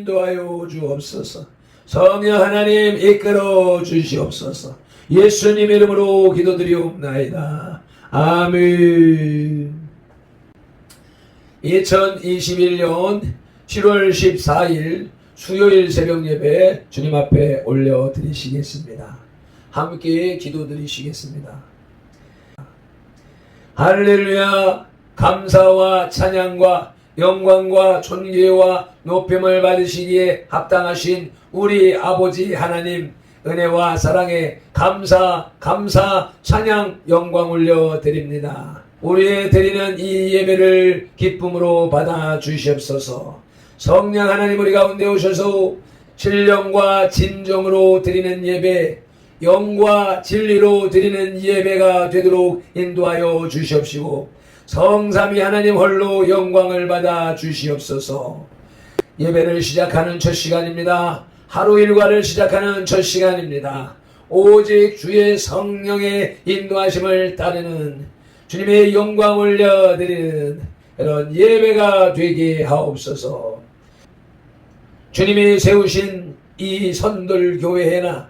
인도하여 주옵소서. 성령 하나님 이끌어 주시옵소서. 예수님 이름으로 기도드리옵나이다. 아멘. 2021년 7월 14일 수요일 새벽 예배 주님 앞에 올려드리시겠습니다. 함께 기도드리시겠습니다. 할렐루야 감사와 찬양과 영광과 존귀와 높임을 받으시기에 합당하신 우리 아버지 하나님 은혜와 사랑에 감사 감사 찬양 영광 올려 드립니다. 우리의 드리는 이 예배를 기쁨으로 받아 주시옵소서. 성령 하나님 우리 가운데 오셔서 신령과 진정으로 드리는 예배 영과 진리로 드리는 예배가 되도록 인도하여 주시옵시고 성삼위 하나님 홀로 영광을 받아 주시옵소서. 예배를 시작하는 첫 시간입니다. 하루 일과를 시작하는 첫 시간입니다. 오직 주의 성령의 인도하심을 따르는 주님의 영광 올려드리는 이런 예배가 되게 하옵소서. 주님이 세우신 이 선돌 교회나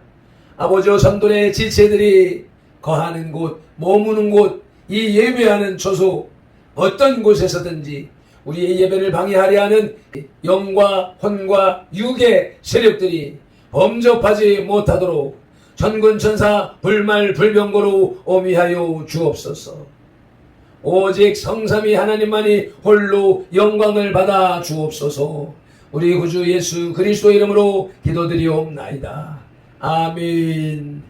아버지 선돌의 지체들이 거하는 곳, 머무는 곳, 이 예배하는 초소 어떤 곳에서든지 우리의 예배를 방해하려 하는 영과 혼과 육의 세력들이 범접하지 못하도록 전군천사 불말 불병거로 오미하여 주옵소서. 오직 성삼위 하나님만이 홀로 영광을 받아 주옵소서. 우리 구주 예수 그리스도 이름으로 기도드리옵나이다. 아멘.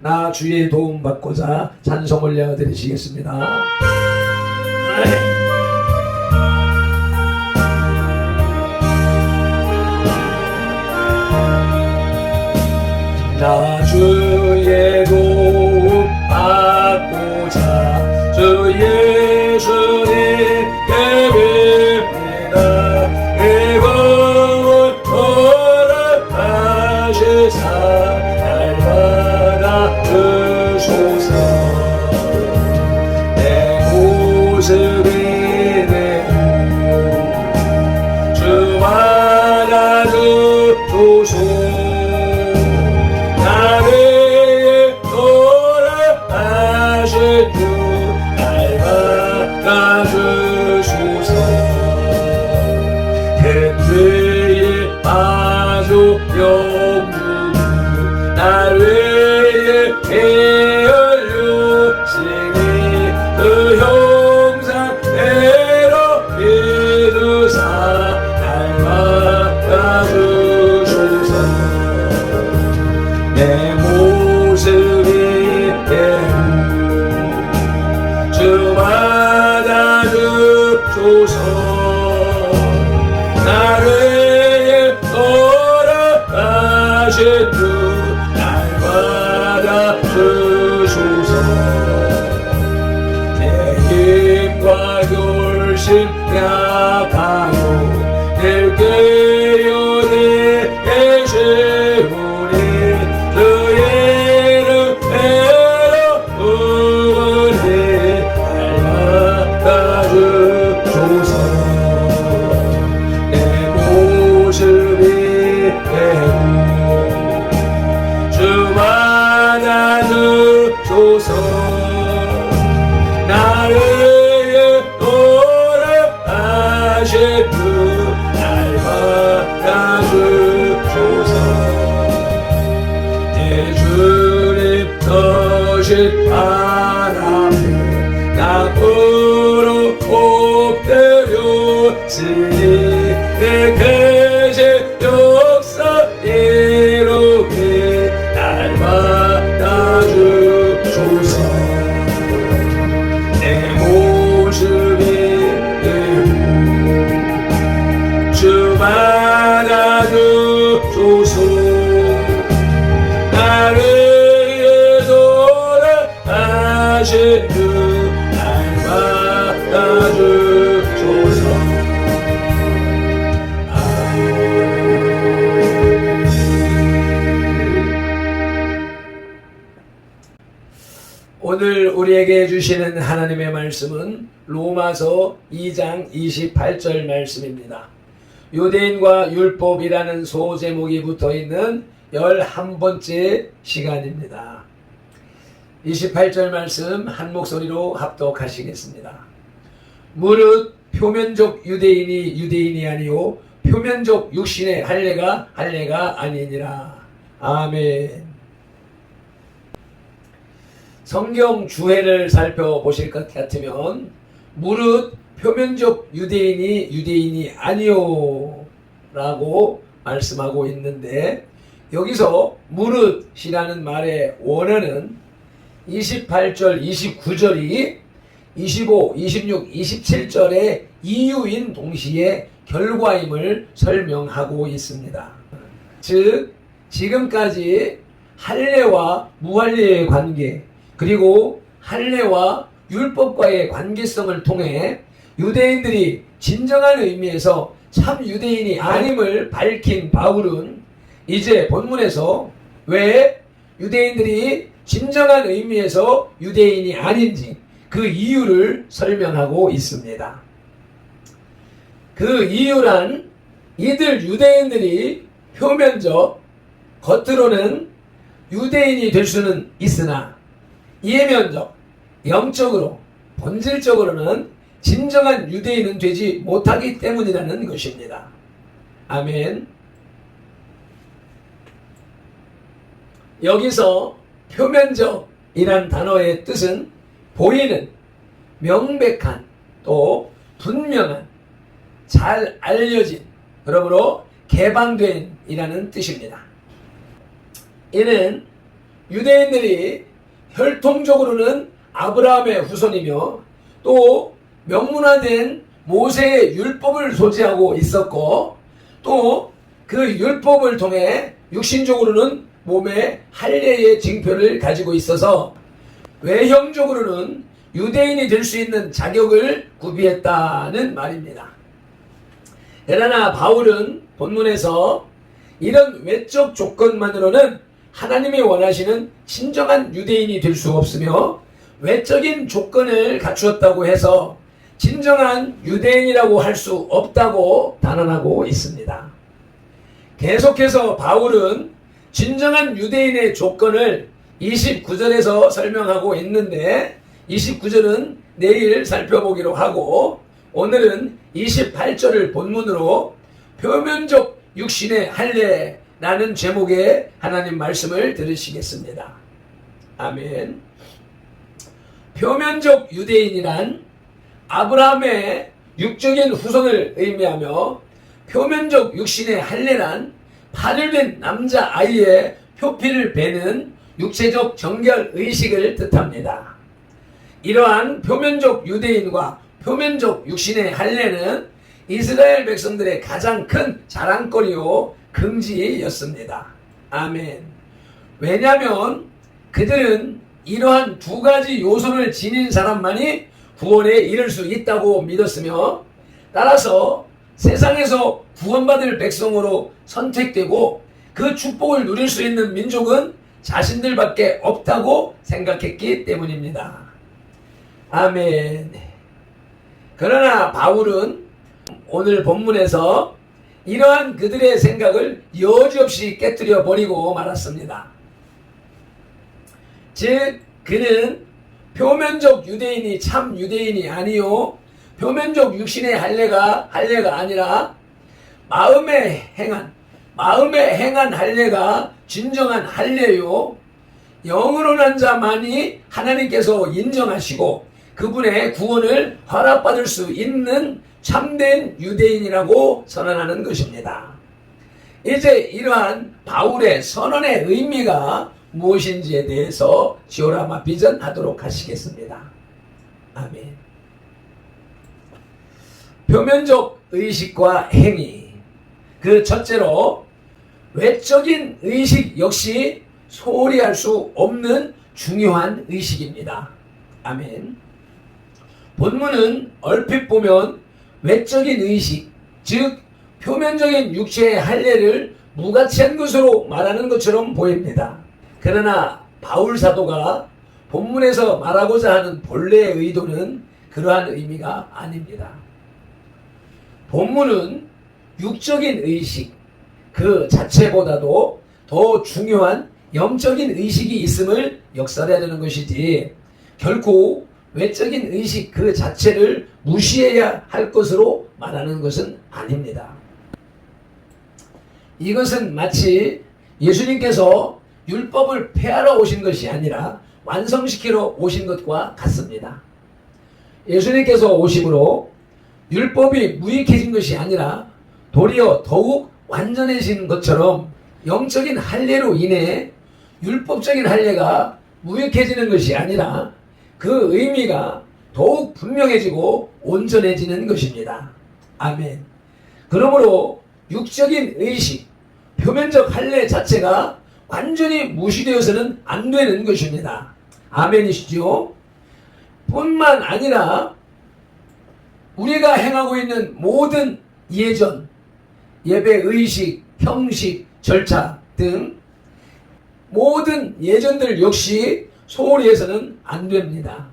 나 주의 도움 받고자 찬송 올려 드리시겠습니다. 나 주의 도움 그형 우리에게 주시는 하나님의 말씀은 로마서 2장 28절 말씀입니다. 유대인과 율법이라는 소제목이 붙어 있는 11번째 시간입니다. 28절 말씀 한 목소리로 합독하시겠습니다. 무릇 표면적 유대인이 유대인이 아니요 표면적 육신의 할례가 할례가 아니니라. 아멘. 성경 주해를 살펴보실 것 같으면 무릇 표면적 유대인이 유대인이 아니요 라고 말씀하고 있는데 여기서 무릇이라는 말의 원어는 28절 29절이 25, 26, 27절의 이유인 동시에 결과임을 설명하고 있습니다. 즉 지금까지 할례와 무할례의 관계 그리고 할례와 율법과의 관계성을 통해 유대인들이 진정한 의미에서 참 유대인이 아님을 밝힌 바울은 이제 본문에서 왜 유대인들이 진정한 의미에서 유대인이 아닌지 그 이유를 설명하고 있습니다. 그 이유란 이들 유대인들이 표면적 겉으로는 유대인이 될 수는 있으나 이해면적 영적으로 본질적으로는 진정한 유대인은 되지 못하기 때문이라는 것입니다. 아멘. 여기서 표면적이란 단어의 뜻은 보이는 명백한 또 분명한 잘 알려진 그러므로 개방된이라는 뜻입니다. 이는 유대인들이 혈통적으로는 아브라함의 후손이며 또 명문화된 모세의 율법을 소지하고 있었고 또 그 율법을 통해 육신적으로는 몸에 할례의 징표를 가지고 있어서 외형적으로는 유대인이 될 수 있는 자격을 구비했다는 말입니다. 그러나 바울은 본문에서 이런 외적 조건만으로는 하나님이 원하시는 진정한 유대인이 될 수 없으며 외적인 조건을 갖추었다고 해서 진정한 유대인이라고 할 수 없다고 단언하고 있습니다. 계속해서 바울은 진정한 유대인의 조건을 29절에서 설명하고 있는데 29절은 내일 살펴보기로 하고 오늘은 28절을 본문으로 표면적 육신의 할례 라는 제목의 하나님 말씀을 들으시겠습니다. 아멘. 표면적 유대인이란 아브라함의 육적인 후손을 의미하며 표면적 육신의 할례란 파열된 남자 아이의 표피를 베는 육체적 정결 의식을 뜻합니다. 이러한 표면적 유대인과 표면적 육신의 할례는 이스라엘 백성들의 가장 큰 자랑거리요 금지였습니다. 아멘. 왜냐하면 그들은 이러한 두 가지 요소를 지닌 사람만이 구원에 이를 수 있다고 믿었으며 따라서 세상에서 구원받을 백성으로 선택되고 그 축복을 누릴 수 있는 민족은 자신들밖에 없다고 생각했기 때문입니다. 아멘. 그러나 바울은 오늘 본문에서 이러한 그들의 생각을 여지없이 깨뜨려 버리고 말았습니다. 즉, 그는 표면적 유대인이 참 유대인이 아니요. 표면적 육신의 할례가 할례가 아니라 마음에 행한 마음에 행한 할례가 진정한 할례요. 영으로 난 자만이 하나님께서 인정하시고 그분의 구원을 허락받을 수 있는 참된 유대인이라고 선언하는 것입니다. 이제 이러한 바울의 선언의 의미가 무엇인지에 대해서 지오라마 비전하도록 하시겠습니다. 아멘. 표면적 의식과 행위. 그 첫째로 외적인 의식 역시 소홀히 할 수 없는 중요한 의식입니다. 아멘. 본문은 얼핏 보면 외적인 의식, 즉 표면적인 육체의 할례를 무가치한 것으로 말하는 것처럼 보입니다. 그러나 바울 사도가 본문에서 말하고자 하는 본래의 의도는 그러한 의미가 아닙니다. 본문은 육적인 의식 그 자체보다도 더 중요한 영적인 의식이 있음을 역설하려는 것이지 결코 외적인 의식 그 자체를 무시해야 할 것으로 말하는 것은 아닙니다. 이것은 마치 예수님께서 율법을 폐하러 오신 것이 아니라 완성시키러 오신 것과 같습니다. 예수님께서 오심으로 율법이 무익해진 것이 아니라 도리어 더욱 완전해진 것처럼 영적인 할례로 인해 율법적인 할례가 무익해지는 것이 아니라 그 의미가 더욱 분명해지고 온전해지는 것입니다. 아멘. 그러므로 육적인 의식, 표면적 할례 자체가 완전히 무시되어서는 안 되는 것입니다. 아멘이시죠? 뿐만 아니라 우리가 행하고 있는 모든 예전, 예배 의식, 형식, 절차 등 모든 예전들 역시 소홀히 해서는 안 됩니다.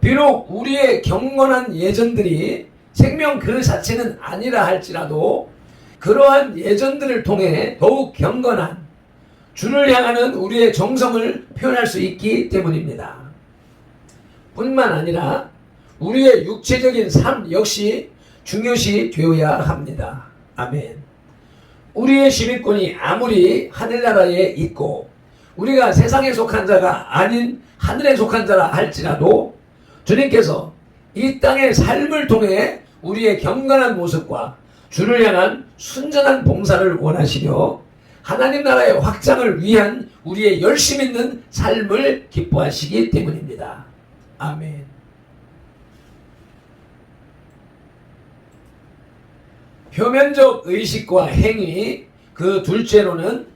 비록 우리의 경건한 예전들이 생명 그 자체는 아니라 할지라도 그러한 예전들을 통해 더욱 경건한 주를 향하는 우리의 정성을 표현할 수 있기 때문입니다. 뿐만 아니라 우리의 육체적인 삶 역시 중요시 되어야 합니다. 아멘. 우리의 시민권이 아무리 하늘나라에 있고 우리가 세상에 속한 자가 아닌 하늘에 속한 자라 할지라도 주님께서 이 땅의 삶을 통해 우리의 경건한 모습과 주를 향한 순전한 봉사를 원하시며 하나님 나라의 확장을 위한 우리의 열심 있는 삶을 기뻐하시기 때문입니다. 아멘. 표면적 의식과 행위 그 둘째로는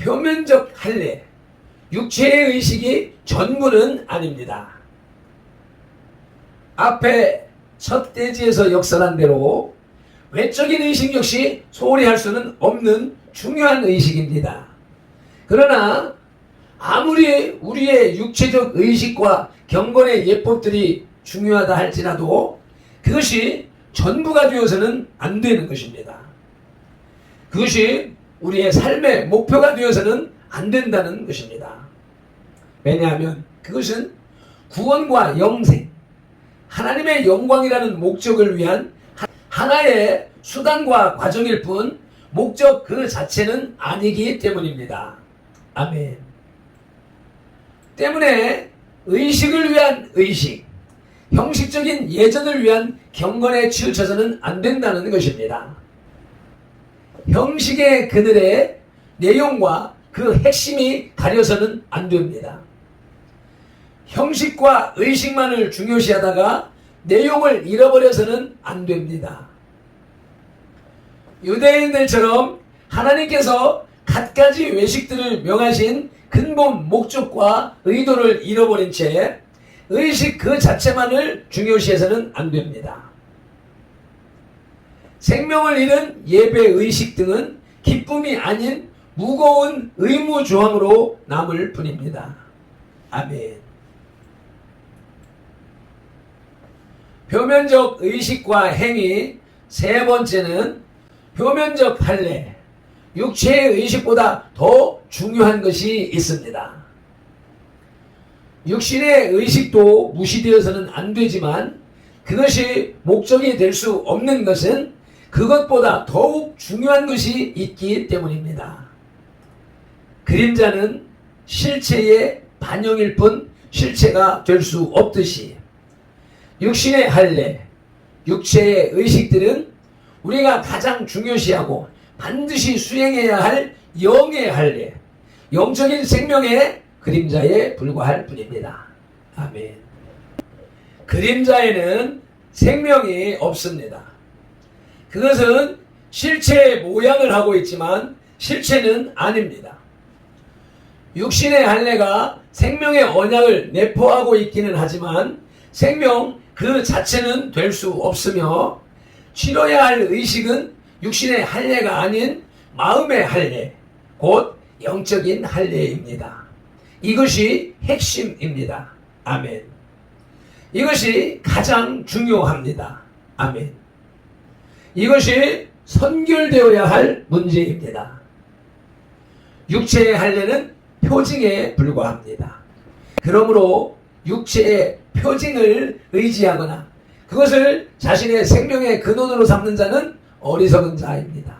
표면적 할례 육체의 의식이 전부는 아닙니다. 앞에 첫 대지에서 역설한 대로 외적인 의식 역시 소홀히 할 수는 없는 중요한 의식입니다. 그러나 아무리 우리의 육체적 의식과 경건의 예법들이 중요하다 할지라도 그것이 전부가 되어서는 안 되는 것입니다. 그것이 우리의 삶의 목표가 되어서는 안 된다는 것입니다. 왜냐하면 그것은 구원과 영생, 하나님의 영광이라는 목적을 위한 하나의 수단과 과정일 뿐 목적 그 자체는 아니기 때문입니다. 아멘. 때문에 의식을 위한 의식, 형식적인 예전을 위한 경건에 치우쳐서는 안 된다는 것입니다. 형식의 그늘에 내용과 그 핵심이 가려서는 안 됩니다. 형식과 의식만을 중요시하다가 내용을 잃어버려서는 안 됩니다. 유대인들처럼 하나님께서 갖가지 외식들을 명하신 근본 목적과 의도를 잃어버린 채 의식 그 자체만을 중요시해서는 안 됩니다. 생명을 잃은 예배 의식 등은 기쁨이 아닌 무거운 의무 조항으로 남을 뿐입니다. 아멘. 표면적 의식과 행위 세 번째는 표면적 할례 육체의 의식보다 더 중요한 것이 있습니다. 육신의 의식도 무시되어서는 안 되지만 그것이 목적이 될 수 없는 것은 그것보다 더욱 중요한 것이 있기 때문입니다. 그림자는 실체의 반영일 뿐 실체가 될 수 없듯이 육신의 할례, 육체의 의식들은 우리가 가장 중요시하고 반드시 수행해야 할 영의 할례, 영적인 생명의 그림자에 불과할 뿐입니다. 아멘. 그림자에는 생명이 없습니다. 그것은 실체의 모양을 하고 있지만 실체는 아닙니다. 육신의 할례가 생명의 언약을 내포하고 있기는 하지만 생명 그 자체는 될 수 없으며 치러야 할 의식은 육신의 할례가 아닌 마음의 할례, 곧 영적인 할례입니다. 이것이 핵심입니다. 아멘. 이것이 가장 중요합니다. 아멘. 이것이 선결되어야 할 문제입니다. 육체의 할례는 표징에 불과합니다. 그러므로 육체의 표징을 의지하거나 그것을 자신의 생명의 근원으로 삼는 자는 어리석은 자입니다.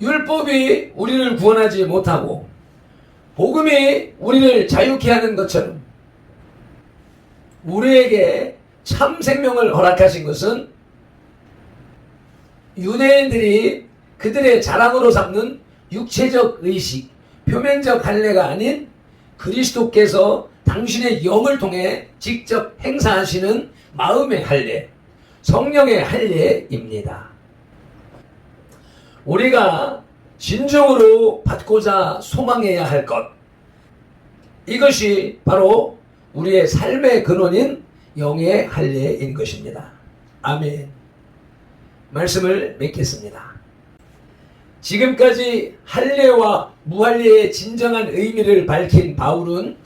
율법이 우리를 구원하지 못하고 복음이 우리를 자유케 하는 것처럼 우리에게 참 생명을 허락하신 것은 유대인들이 그들의 자랑으로 삼는 육체적 의식, 표면적 할례가 아닌 그리스도께서 당신의 영을 통해 직접 행사하시는 마음의 할례, 성령의 할례입니다. 우리가 진정으로 받고자 소망해야 할 것, 이것이 바로 우리의 삶의 근원인 영의 할례인 것입니다. 아멘. 말씀을 맺겠습니다. 지금까지 할례와 무할례의 진정한 의미를 밝힌 바울은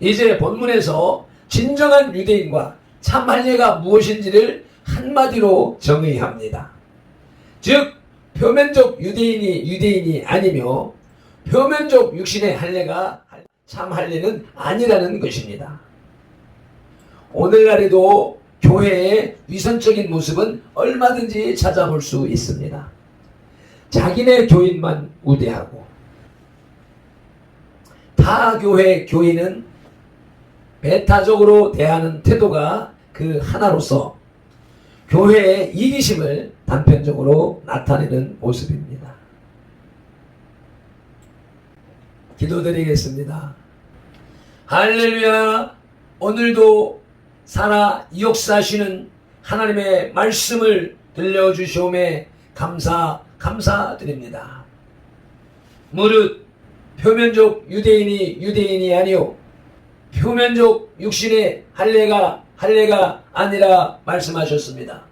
이제 본문에서 진정한 유대인과 참 할례가 무엇인지를 한마디로 정의합니다. 즉 표면적 유대인이 유대인이 아니며 표면적 육신의 할례가 참 할례는 아니라는 것입니다. 오늘날에도 교회의 위선적인 모습은 얼마든지 찾아볼 수 있습니다. 자기네 교인만 우대하고 타 교회 교인은 배타적으로 대하는 태도가 그 하나로서 교회의 이기심을 단편적으로 나타내는 모습입니다. 기도드리겠습니다. 할렐루야! 오늘도 살아 역사하시는 하나님의 말씀을 들려주시오매 감사, 감사드립니다. 무릇 표면적 유대인이 유대인이 아니요 표면적 육신의 할례가 할례가 아니라 말씀하셨습니다.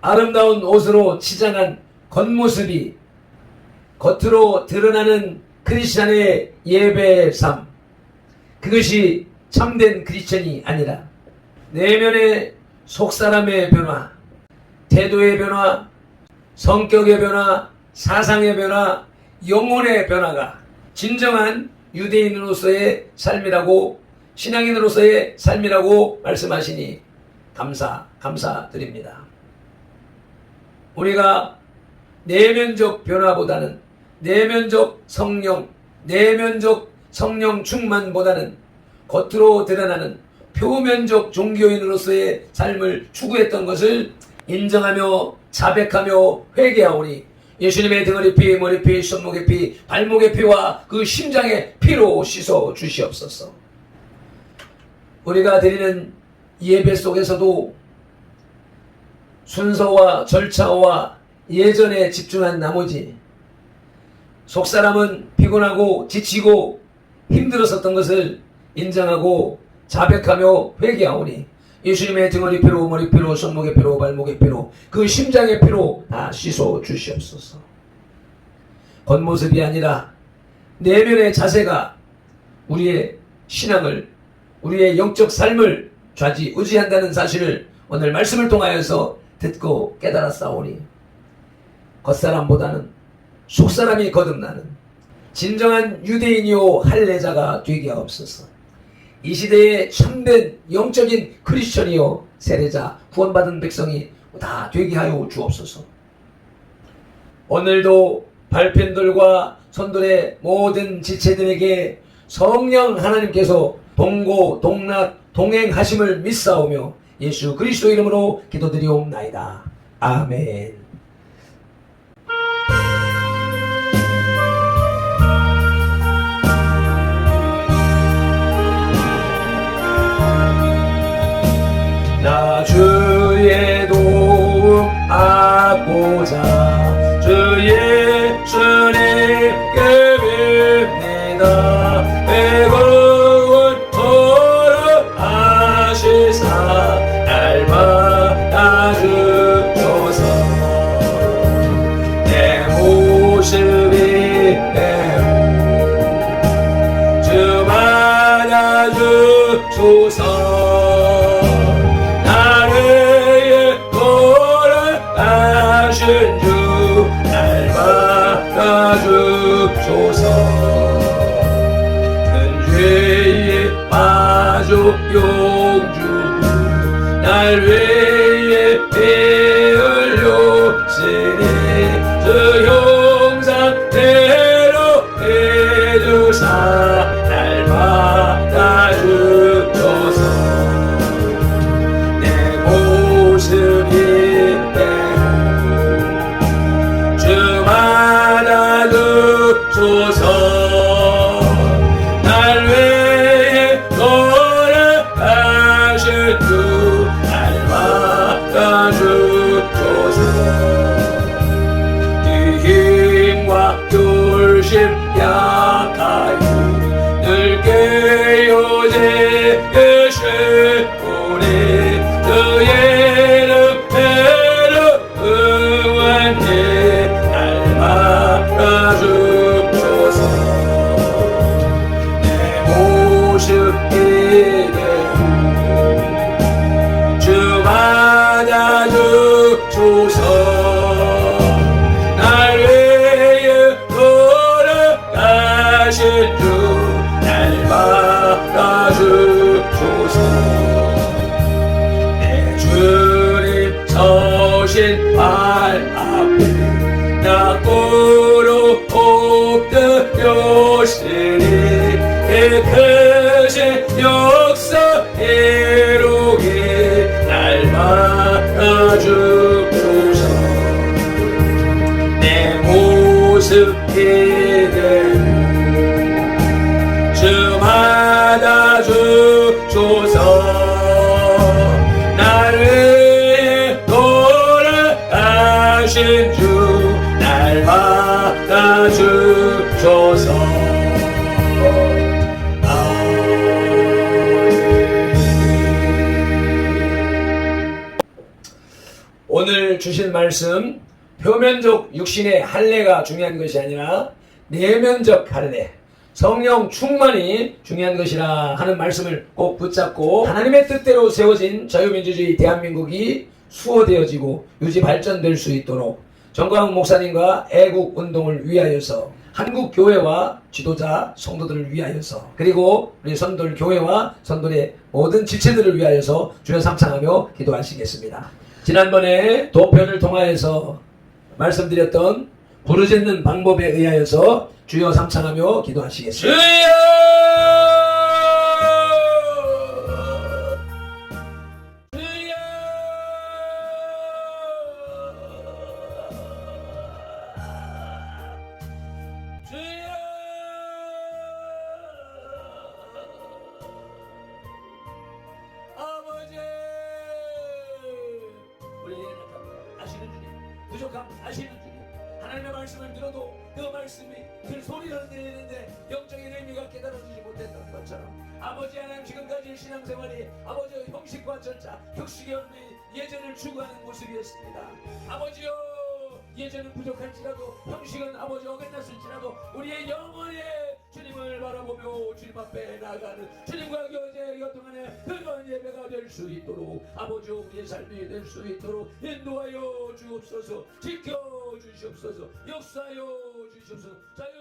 아름다운 옷으로 치장한 겉모습이 겉으로 드러나는 크리스찬의 예배 삶 그것이 참된 크리스천이 아니라 내면의 속사람의 변화, 태도의 변화, 성격의 변화, 사상의 변화, 영혼의 변화가 진정한 유대인으로서의 삶이라고 신앙인으로서의 삶이라고 말씀하시니 감사, 감사드립니다. 우리가 내면적 변화보다는 내면적 성령, 내면적 성령 충만보다는 겉으로 드러나는 표면적 종교인으로서의 삶을 추구했던 것을 인정하며 자백하며 회개하오니 예수님의 등허리 피, 머리 피, 손목의 피, 발목의 피와 그 심장의 피로 씻어 주시옵소서. 우리가 드리는 예배 속에서도 순서와 절차와 예전에 집중한 나머지 속사람은 피곤하고 지치고 힘들었었던 것을 인정하고 자백하며 회개하오니 예수님의 등허리 피로 머리 피로 손목의 피로 발목의 피로 그 심장의 피로 다 씻어 주시옵소서. 겉모습이 아니라 내면의 자세가 우리의 신앙을 우리의 영적 삶을 좌지우지한다는 사실을 오늘 말씀을 통하여서 듣고 깨달았사오니 겉사람보다는 속사람이 거듭나는 진정한 유대인이요 할례자가 되게 하옵소서. 이 시대에 참된 영적인 크리스천이요 세례자 구원받은 백성이 다 되게 하여 주옵소서. 오늘도 발편들과 손들의 모든 지체들에게 성령 하나님께서 동고 동락 동행하심을 믿사오며 예수 그리스도 이름으로 기도드리옵나이다. 아멘. 주의 도움 받고자 주예 돌아가신 주 날마다 주소서. 큰 죄에 빠져 용주고 날위 크 주신 말씀 표면적 육신의 할례가 중요한 것이 아니라 내면적 할례 성령 충만이 중요한 것이라 하는 말씀을 꼭 붙잡고 하나님의 뜻대로 세워진 자유민주주의 대한민국이 수호되어지고 유지 발전될 수 있도록 정광훈 목사님과 애국 운동을 위하여서 한국 교회와 지도자 성도들을 위하여서 그리고 우리 선돌 교회와 선돌의 모든 지체들을 위하여서 주여 삼창하며 기도하시겠습니다. 지난번에 도편을 통하여서 말씀드렸던 부르짖는 방법에 의하여서 주여 삼창하며 기도하시겠습니다. 아버 부족함 아시는 주님 하나님의 말씀을 들어도 그 말씀이 그 소리를 내리는데 영적인 의미가 깨달아지지 못했던 것처럼 아버지 하나님 지금까지 신앙생활이 아버지의 형식과 절차 격식이 없는 예전을 추구하는 모습이었습니다. 아버지여 예전은 부족할지라도 형식은 아버지 어긋났을지라도 우리의 영혼에 주님을 바라보며 주님 앞에 나가는 주님과 교 제 이동안에 그런 예배가 될 수 있도록 아버지 우리의 삶이 될 수 있도록 인도하여 주옵소서 지켜 주시옵소서 역사하여 주시옵소서. 자